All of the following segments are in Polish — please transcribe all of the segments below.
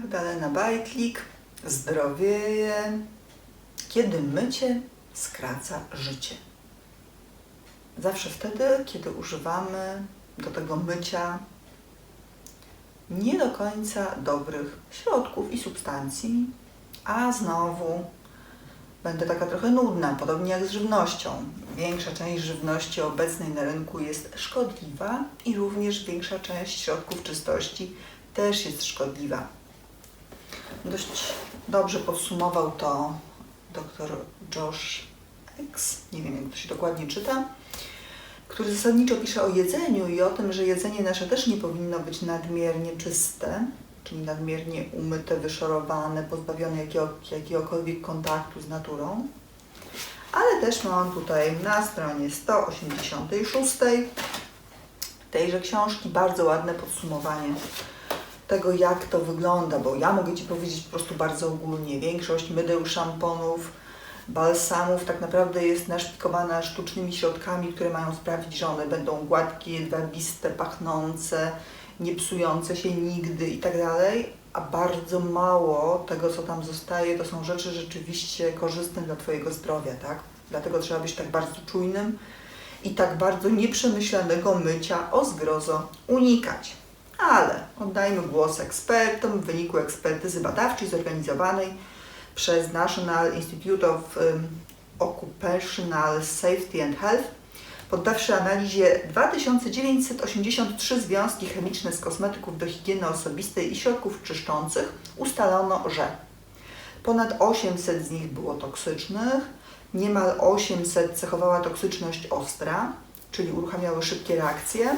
Magdalena Bajtlik. Zdrowieje. Kiedy mycie skraca życie. Zawsze wtedy, kiedy używamy do tego mycia nie do końca dobrych środków i substancji, a znowu będę taka trochę nudna, podobnie jak z żywnością. Większa część żywności obecnej na rynku jest szkodliwa i również większa część środków czystości też jest szkodliwa. Dość dobrze podsumował to dr Josh X, nie wiem jak to się dokładnie czyta, który zasadniczo pisze o jedzeniu i o tym, że jedzenie nasze też nie powinno być nadmiernie czyste, czyli nadmiernie umyte, wyszorowane, pozbawione jakiego, jakiegokolwiek kontaktu z naturą. Ale też mam tutaj na stronie 186 tejże książki bardzo ładne podsumowanie tego, jak to wygląda, bo ja mogę Ci powiedzieć po prostu bardzo ogólnie. Większość mydeł, szamponów, balsamów tak naprawdę jest naszpikowana sztucznymi środkami, które mają sprawić, że one będą gładkie, jedwabiste, pachnące, nie psujące się nigdy i tak a bardzo mało tego, co tam zostaje, to są rzeczy rzeczywiście korzystne dla Twojego zdrowia, tak? Dlatego trzeba być tak bardzo czujnym i tak bardzo nieprzemyślanego mycia o zgrozo unikać. Ale oddajmy głos ekspertom w wyniku ekspertyzy badawczej zorganizowanej przez National Institute of Occupational Safety and Health, poddawszy analizie 2983 związki chemiczne z kosmetyków do higieny osobistej i środków czyszczących, ustalono, że ponad 800 z nich było toksycznych, niemal 800 cechowała toksyczność ostra, czyli uruchamiały szybkie reakcje,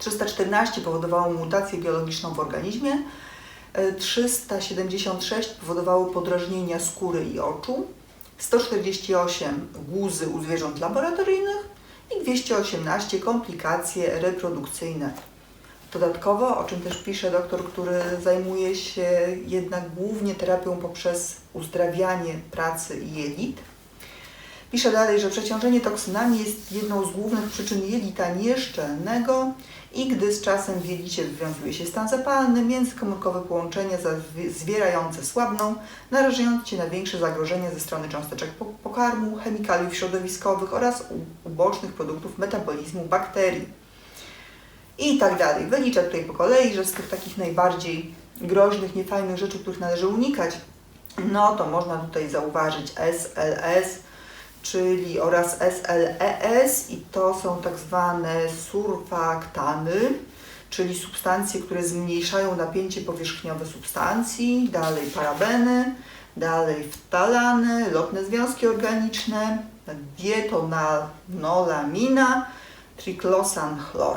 314 powodowało mutację biologiczną w organizmie, 376 powodowało podrażnienia skóry i oczu, 148 guzy u zwierząt laboratoryjnych i 218 komplikacje reprodukcyjne. Dodatkowo, o czym też pisze doktor, który zajmuje się jednak głównie terapią poprzez uzdrawianie pracy jelit, Pisze dalej, że przeciążenie toksynami jest jedną z głównych przyczyn jelita nieszczelnego i gdy z czasem w jelicie wywiązuje się stan zapalny, międzykomórkowe połączenia zwierające słabną, narażając Cię na większe zagrożenie ze strony cząsteczek pokarmu, chemikaliów środowiskowych oraz ubocznych produktów metabolizmu bakterii. I tak dalej. Wyliczę tutaj po kolei, że z tych takich najbardziej groźnych, niefajnych rzeczy, których należy unikać, no to można tutaj zauważyć SLS, czyli oraz SLES i to są tak zwane surfaktany, czyli substancje, które zmniejszają napięcie powierzchniowe substancji, dalej parabeny, dalej ftalany, lotne związki organiczne, dietonolamina, triklosan chlor.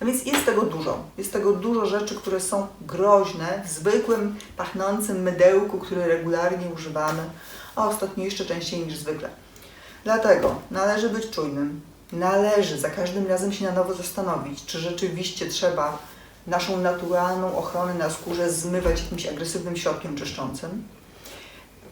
A więc jest tego dużo. Jest tego dużo rzeczy, które są groźne w zwykłym, pachnącym mydełku, które regularnie używamy, a ostatnio jeszcze częściej niż zwykle. Dlatego należy być czujnym. Należy za każdym razem się na nowo zastanowić, czy rzeczywiście trzeba naszą naturalną ochronę na skórze zmywać jakimś agresywnym środkiem czyszczącym.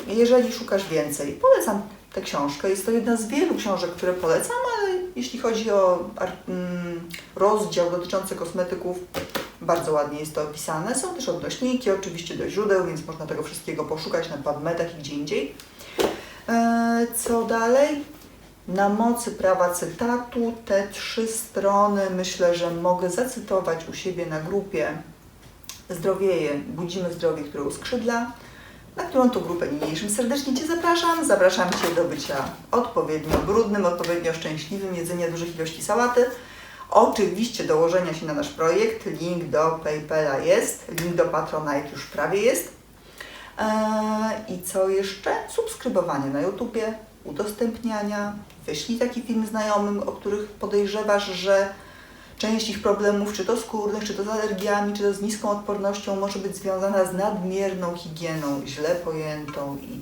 Jeżeli szukasz więcej, polecam tę książkę. Jest to jedna z wielu książek, które polecam, ale jeśli chodzi o mm, rozdział dotyczący kosmetyków, bardzo ładnie jest to opisane. Są też odnośniki oczywiście do źródeł, więc można tego wszystkiego poszukać na PubMedach i gdzie indziej. E, co dalej? Na mocy prawa cytatu te trzy strony myślę, że mogę zacytować u siebie na grupie Zdrowieje, Budzimy Zdrowie, które uskrzydla, na którą to grupę niniejszym serdecznie Cię zapraszam. Zapraszam Cię do bycia odpowiednio brudnym, odpowiednio szczęśliwym, jedzenia dużych ilości sałaty. Oczywiście dołożenia się na nasz projekt. Link do PayPala jest, link do Patronite już prawie jest. Eee, I co jeszcze? Subskrybowanie na YouTubie, udostępniania. Wyślij taki film znajomym, o których podejrzewasz, że część ich problemów, czy to skórnych, czy to z alergiami, czy to z niską odpornością, może być związana z nadmierną higieną, źle pojętą i,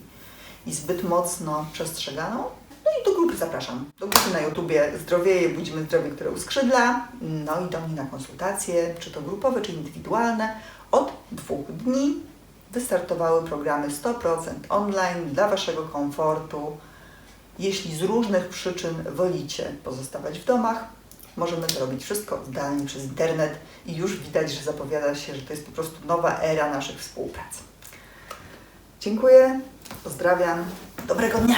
i zbyt mocno przestrzeganą. No i do grupy zapraszam. Do grupy na YouTubie Zdrowieje, Budzimy Zdrowie, które uskrzydla. No i do mnie na konsultacje, czy to grupowe, czy indywidualne, od dwóch dni wystartowały programy 100% online dla Waszego komfortu. Jeśli z różnych przyczyn wolicie pozostawać w domach, możemy to robić wszystko zdalnie przez internet i już widać, że zapowiada się, że to jest po prostu nowa era naszych współprac. Dziękuję, pozdrawiam, dobrego dnia!